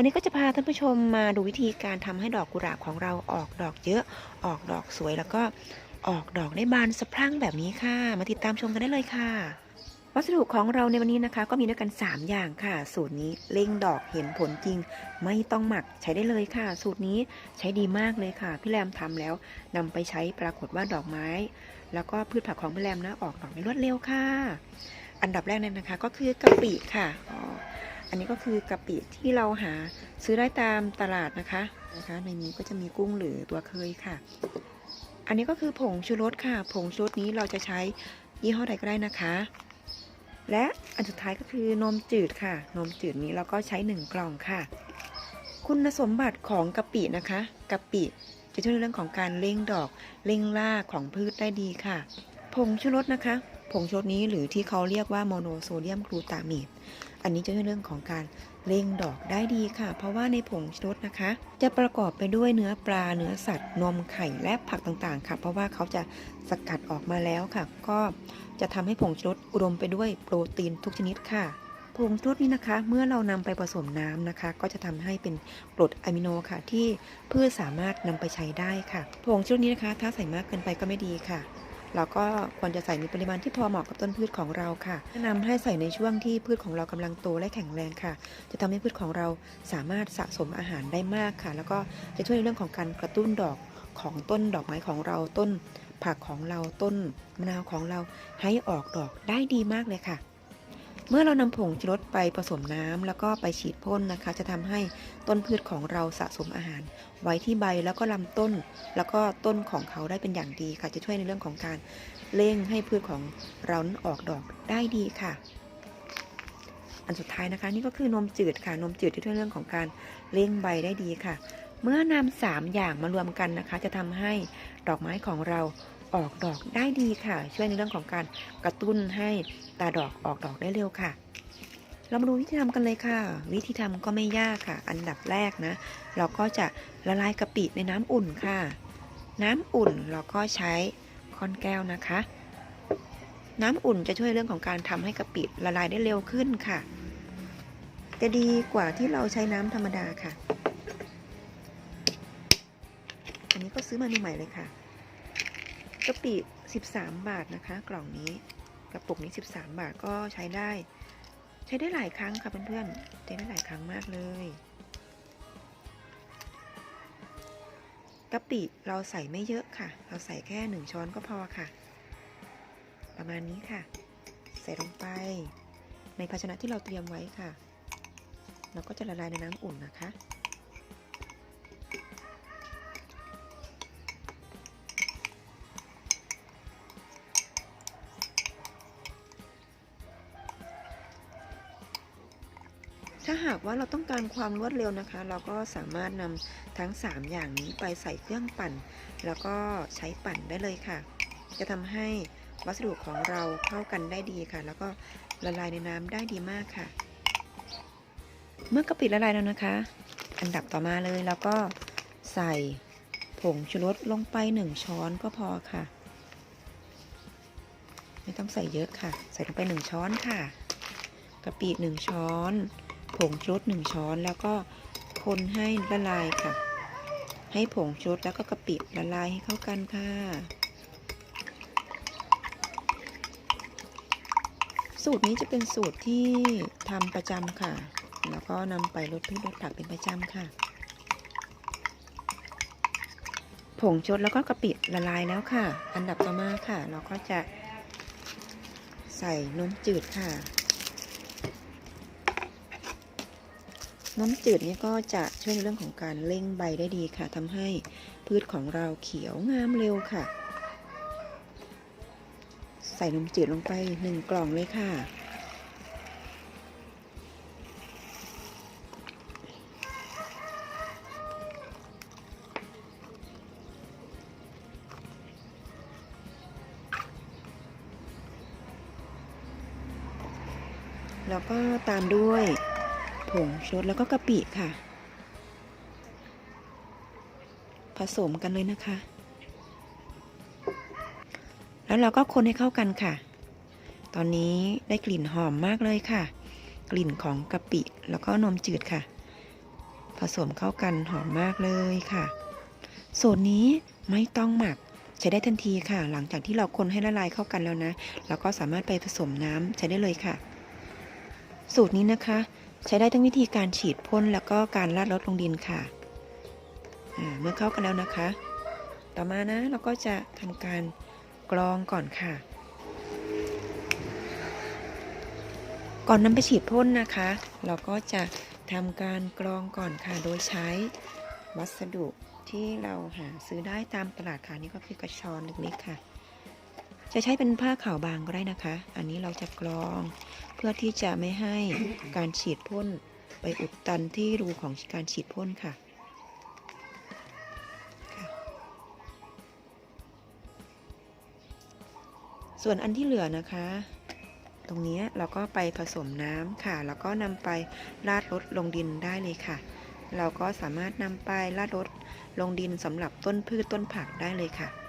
วันนี้ก็จะพาท่านผู้ชมมาดูวิธีการทำให้ดอกกุหลาบของเราออกดอกเยอะ ออกดอกสวยแล้วก็ออกดอกได้บานสะพรั่งแบบนี้ค่ะ มาติดตามชมกันได้เลยค่ะ วัสดุของเราในวันนี้นะคะ ก็มีด้วยกัน 3 อย่างค่ะ สูตรนี้เล่งดอกเห็นผลจริง ไม่ต้องหมักใช้ได้เลยค่ะ สูตรนี้ใช้ดีมากเลยค่ะพี่แรมทำแล้วนำไปใช้ปรากฏว่าดอกไม้ แล้วก็พืชผักของพี่แรมนะออกดอกได้รวดเร็วค่ะ อันดับแรกนั้นนะคะ ก็คือกะปิค่ะ อันนี้ก็คือกะปิที่เราหาซื้อได้ตามตลาดนะคะนะคะ ในนี้ก็จะมีกุ้งหรือตัวเคยค่ะ อันนี้ก็คือผงชูรสค่ะ ผงชูรสนี้เราจะใช้ยี่ห้อใดก็ได้นะคะ และอันสุดท้ายก็คือนมจืดค่ะ นมจืดนี้เราก็ใช้1กล่องค่ะ คุณสมบัติของกะปินะคะกะปิจะช่วยในเรื่องของการเร่งดอกเร่งรากของพืชได้ดีค่ะ ผงชูรสนะคะ ผงชูรสนี้หรือที่เขาเรียกว่าโมโนโซเดียมกลูตาเมต อันนี้จะช่วยเรื่องของการเร่งดอกได้ดีค่ะ เพราะว่าในผงชูรสนะคะ จะประกอบไปด้วยเนื้อปลาเนื้อสัตว์นมไข่และผักต่างๆ ค่ะ เพราะว่าเขาจะสกัดออกมาแล้วค่ะ ก็จะทำให้ผงชูรสอุดมไปด้วยโปรตีนทุกชนิดค่ะผงชูรสนี้นะคะ เมื่อเรานำไปผสมน้ำนะคะ ก็จะทำให้เป็นกรดอะมิโนค่ะ ที่พืชสามารถนำไปใช้ได้ค่ะผงชูรสนี้นะคะ ถ้าใส่มากเกินไปก็ไม่ดีค่ะ เราก็ควรจะใส่ในปริมาณที่พอเหมาะกับต้นพืชของเราค่ะแนะนำให้ใส่ในช่วงที่พืชของเรากำลังโตและแข็งแรงค่ะ จะทำให้พืชของเราสามารถสะสมอาหารได้มากค่ะ แล้วก็จะช่วยในเรื่องของการกระตุ้นดอกของต้นดอกไม้ของเราต้นผักของเราต้นมะนาวของเราให้ออกดอกได้ดีมากเลยค่ะ เมื่อเรานำผงชูรสไปผสมน้ำแล้วก็ไปฉีดพ่นนะคะ จะทำให้ต้นพืชของเราสะสมอาหาร ไว้ที่ใบแล้วก็ลำต้น แล้วก็ต้นของเขาได้เป็นอย่างดีค่ะ จะช่วยในเรื่องของการเร่งให้พืชของเรานั้นออกดอกได้ดีค่ะ อันสุดท้ายนะคะ นี่ก็คือนมจืดค่ะ นมจืดที่ช่วยเรื่องของการเร่งใบได้ดีค่ะ เมื่อนำสามอย่างมารวมกันนะคะ จะทำให้ดอกไม้ของเรา ออกดอกได้ดีค่ะ ช่วยในเรื่องของการกระตุ้นให้ตาดอกออกดอกได้เร็วค่ะ เรามาดูวิธีทำกันเลยค่ะ วิธีทำก็ไม่ยากค่ะ อันดับแรกนะ เราก็จะละลายกะปิในน้ำอุ่นค่ะ น้ำอุ่นเราก็ใช้ค้อนแก้วนะคะ น้ำอุ่นจะช่วยเรื่องของการทำให้กะปิละลายได้เร็วขึ้นค่ะ จะดีกว่าที่เราใช้น้ำธรรมดาค่ะ อันนี้ก็ซื้อมาใหม่เลยค่ะ กะปิ13 บาทนะคะ กล่องนี้กระปุกนี้ 13 บาทก็ใช้ได้ ใช้ได้หลายครั้งค่ะเพื่อนๆใช้ได้หลายครั้งมากเลยกะปิเราใส่ไม่เยอะค่ะ เราใส่แค่หนึ่งช้อนก็พอค่ะ ประมาณนี้ค่ะ ใส่ลงไป ในภาชนะที่เราเตรียมไว้ค่ะ เราก็จะละลายในน้ำอุ่นนะคะ หากว่าเราต้องการความรวดเร็วนะคะ เราก็สามารถนำทั้ง 3 อย่างนี้ไปใส่เครื่องปั่น แล้วก็ใช้ปั่นได้เลยค่ะ จะทำให้วัสดุของเราเข้ากันได้ดีค่ะ แล้วก็ละลายในน้ำได้ดีมากค่ะ เมื่อกะปิละลายแล้วนะคะ อันดับต่อมาเลยแล้วก็ใส่ผงชูรสลงไป 1 ช้อนก็พอค่ะ ไม่ต้องใส่เยอะค่ะ ใส่ลงไป 1 ช้อนค่ะกะปิ 1 ช้อน ผงชูรส1ช้อนแล้วก็คนให้ละลายค่ะ ให้ผงชูรสแล้วก็กะปิละลายให้เข้ากันค่ะ สูตรนี้จะเป็นสูตรที่ทำประจำค่ะ แล้วก็นำไปลดพืชลดผักเป็นประจำค่ะ ผงชูรสแล้วก็กะปิละลายแล้วค่ะ อันดับต่อมาค่ะ เราก็จะใส่นมจืดค่ะ น้ำจืดนี่ก็จะช่วยในเรื่องของการเร่งใบได้ดีค่ะทำให้พืชของเราเขียวงามเร็วค่ะ ใส่นมจืดลงไปหนึ่งกล่องเลยค่ะ แล้วก็ตามด้วย ผงชูรสแล้วก็กะปิค่ะ ผสมกันเลยนะคะ แล้วเราก็คนให้เข้ากันค่ะ ตอนนี้ได้กลิ่นหอมมากเลยค่ะ กลิ่นของกะปิแล้วก็นมจืดค่ะ ผสมเข้ากันหอมมากเลยค่ะสูตรนี้ไม่ต้องหมักใช้ได้ทันทีค่ะ หลังจากที่เราคนให้ละลายเข้ากันแล้วนะ เราก็สามารถไปผสมน้ำใช้ได้เลยค่ะ สูตรนี้นะคะ ใช้ได้ทั้งวิธีการฉีดพ่นแล้วก็การราดรดลงดินค่ะเมื่อเข้ากันแล้วนะคะ ต่อมานะเราก็จะทำการกรองก่อนค่ะ ก่อนนำไปฉีดพ่นนะคะ เราก็จะทำการกรองก่อนค่ะ โดยใช้วัสดุที่เราหาซื้อได้ตามตลาดค่ะนี่ก็คือกระชอนเล็กๆค่ะ จะใช้เป็นผ้าขาวบางก็ได้นะคะ อันนี้เราจะกรองเพื่อที่จะไม่ให้การฉีดพ่นไปอุดตันที่รูของการฉีดพ่นค่ะส่วนอันที่เหลือนะคะ ตรงนี้เราก็ไปผสมน้ำค่ะ แล้วก็นำไปราดรดลงดินได้เลยค่ะ เราก็สามารถนำไปราดรดลงดินสำหรับต้นพืชต้นผักได้เลยค่ะ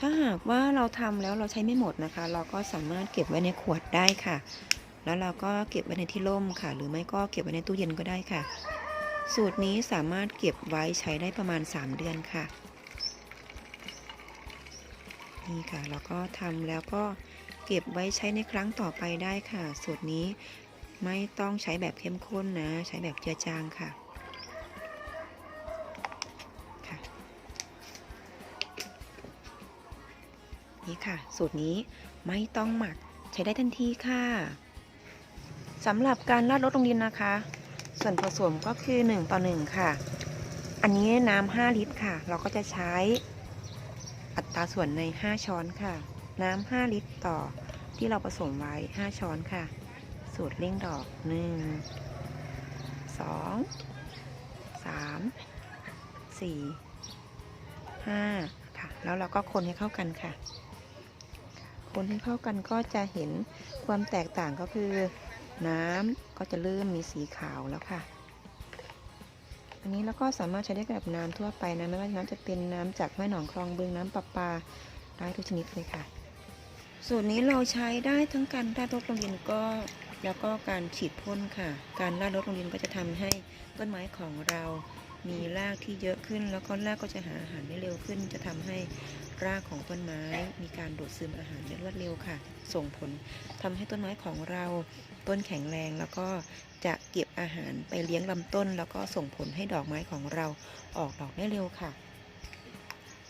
ถ้าหากว่าเราทำแล้วเราใช้ไม่หมดนะคะ เราก็สามารถเก็บไว้ในขวดได้ค่ะ แล้วเราก็เก็บไว้ในที่ร่มค่ะ หรือไม่ก็เก็บไว้ในตู้เย็นก็ได้ค่ะ สูตรนี้สามารถเก็บไว้ใช้ได้ประมาณ 3 เดือนค่ะ นี่ค่ะ เราก็ทำแล้วก็เก็บไว้ใช้ในครั้งต่อไปได้ค่ะ สูตรนี้ไม่ต้องใช้แบบเข้มข้นนะ ใช้แบบเจือจางค่ะ นี่ค่ะ สูตรนี้ไม่ต้องหมักใช้ได้ทันทีค่ะสำหรับการราดรดลงดินนะคะ ส่วนผสมก็คือ 1 ต่อ 1 ค่ะ อันนี้น้ำ5ลิตรค่ะ เราก็จะใช้อัตราส่วนใน 5 ช้อนค่ะ น้ำ5ลิตรต่อที่เราผสมไว้ 5 ช้อนค่ะ สูตรเร่งดอก 1 2 3 4 5ค่ะ แล้วเราก็คนให้เข้ากันค่ะ คนให้เข้ากันก็จะเห็นความแตกต่างก็คือน้ำก็จะเริ่มมีสีขาวแล้วค่ะ อันนี้เราก็สามารถใช้ได้กับน้ำทั่วไปนะไม่ว่าน้ำจะเป็นน้ำจากแม่หนองคลองบึงน้ำประปาได้ทุกชนิดเลยค่ะ สูตรนี้เราใช้ได้ทั้งการราดรดลงดินก็แล้วก็การฉีดพ่นค่ะ การราดรดลงดินก็จะทำให้ต้นไม้ของเรา มีรากที่เยอะขึ้น แล้วก็รากก็จะหาอาหารได้เร็วขึ้น จะทำให้รากของต้นไม้ มีการดูดซึมอาหารได้รวดเร็วค่ะ ส่งผลทำให้ต้นไม้ของเราต้นแข็งแรงแล้วก็จะเก็บอาหารไปเลี้ยงลำต้น แล้วก็ส่งผลให้ดอกไม้ของเราออกดอกได้เร็วค่ะ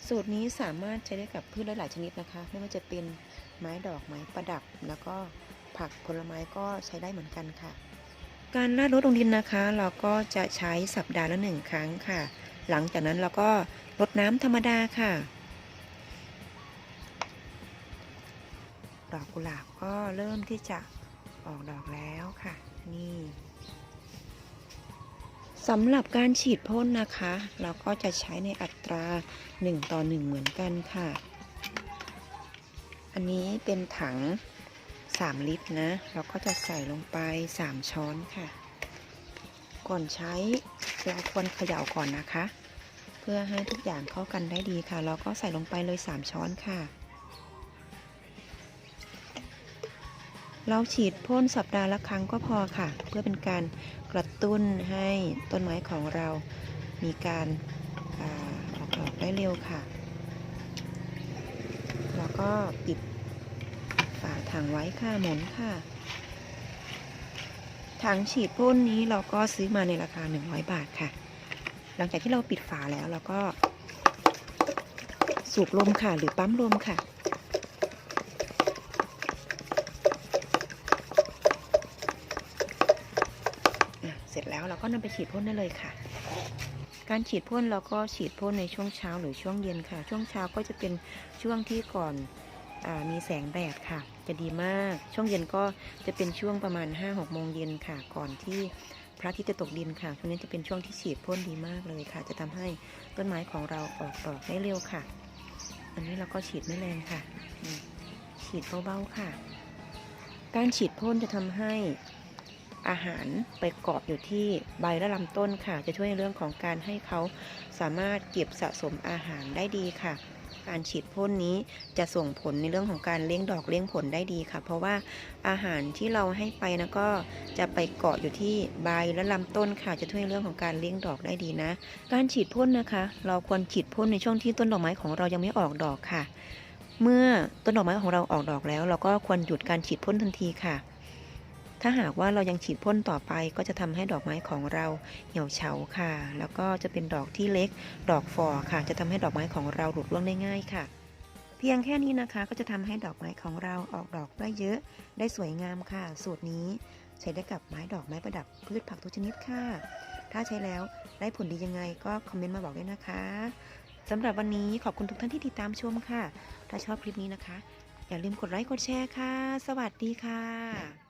สูตรนี้สามารถใช้ได้กับพืชหลายๆชนิดนะคะ ไม่ว่าจะเป็นไม้ดอกไม้ประดับ แล้วก็ผักผลไม้ก็ใช้ได้เหมือนกันค่ะ การราดรดลงดินนะคะ เราก็จะใช้สัปดาห์ละหนึ่งครั้งค่ะ หลังจากนั้นเราก็รดน้ำธรรมดาค่ะดอกกุหลาบก็เริ่มที่จะออกดอกแล้วค่ะ นี่สำหรับการฉีดพ่นนะคะ เราก็จะใช้ในอัตรา 1 ต่อ 1 เหมือนกันค่ะ อันนี้เป็นถัง 3 ลิตรนะ เราก็จะใส่ลงไป 3 ช้อนค่ะ ก่อนใช้เราควรเขย่าก่อนนะคะ เพื่อให้ทุกอย่างเข้ากันได้ดีค่ะ เราก็ใส่ลงไปเลย 3 ช้อนค่ะ เราฉีดพ่นสัปดาห์ละครั้งก็พอค่ะ เพื่อเป็นการกระตุ้นให้ต้นไม้ของเรามีการอาออกดอกได้เร็วค่ะ แล้วก็ปิดาถังไว้ค่ะหมุนค่ะ ถังฉีดพ่นนี้เราก็ซื้อมาในราคา 100 บาทค่ะ หลังจากที่เราปิดฝาแล้วเราก็ สูบลมค่ะ หรือปั๊มลมค่ะเสร็จแล้วเราก็นำไปฉีดพ่นได้เลยค่ะ การฉีดพ่นเราก็ฉีดพ่นในช่วงเช้าหรือช่วงเย็นค่ะ ช่วงเช้าก็จะเป็นช่วงที่ก่อน มีแสงแดดค่ะ จะดีมาก ช่วงเย็นก็จะเป็นช่วงประมาณ 5-6โมงเย็นค่ะ ก่อนที่พระอาทิตย์จะตกดินค่ะ ช่วงนี้จะเป็นช่วงที่ฉีดพ่นดีมากเลยค่ะ จะทำให้ต้นไม้ของเราออกดอกได้เร็วค่ะ อันนี้เราก็ฉีดไม่แรงค่ะ ฉีดเบาๆค่ะ การฉีดพ่นจะทำให้อาหารไปเกาะอยู่ที่ใบและลำต้นค่ะ จะช่วยในเรื่องของการให้เขาสามารถเก็บสะสมอาหารได้ดีค่ะ การฉีดพ่นนี้จะส่งผลในเรื่องของการเลี้ยงดอกเลี้ยงผลได้ดีค่ะ เพราะว่าอาหารที่เราให้ไปนะก็จะไปเกาะอยู่ที่ใบและลำต้นค่ะจะช่วยเรื่องของการเลี้ยงดอกได้ดีนะ การฉีดพ่นนะคะ เราควรฉีดพ่นในช่วงที่ต้นดอกไม้ของเรายังไม่ออกดอกค่ะ เมื่อต้นดอกไม้ของเราออกดอกแล้ว เราก็ควรหยุดการฉีดพ่นทันทีค่ะ ถ้าหากว่าเรายังฉีดพ่นต่อไปก็จะทำให้ดอกไม้ของเราเหี่ยวเฉาค่ะ แล้วก็จะเป็นดอกที่เล็ก ดอกฝ่อค่ะ จะทำให้ดอกไม้ของเราหลุดร่วงได้ง่ายค่ะ เพียงแค่นี้นะคะก็จะทำให้ดอกไม้ของเราออกดอกได้เยอะ ได้สวยงามค่ะ สูตรนี้ใช้ได้กับไม้ดอกไม้ประดับพืชผักทุกชนิดค่ะ ถ้าใช้แล้วได้ผลดียังไงก็คอมเมนต์มาบอกด้วยนะคะสำหรับวันนี้ขอบคุณทุกท่านที่ติดตามชมค่ะ ถ้าชอบคลิปนี้นะคะ อย่าลืมกดไลค์กดแชร์ค่ะ สวัสดีค่ะ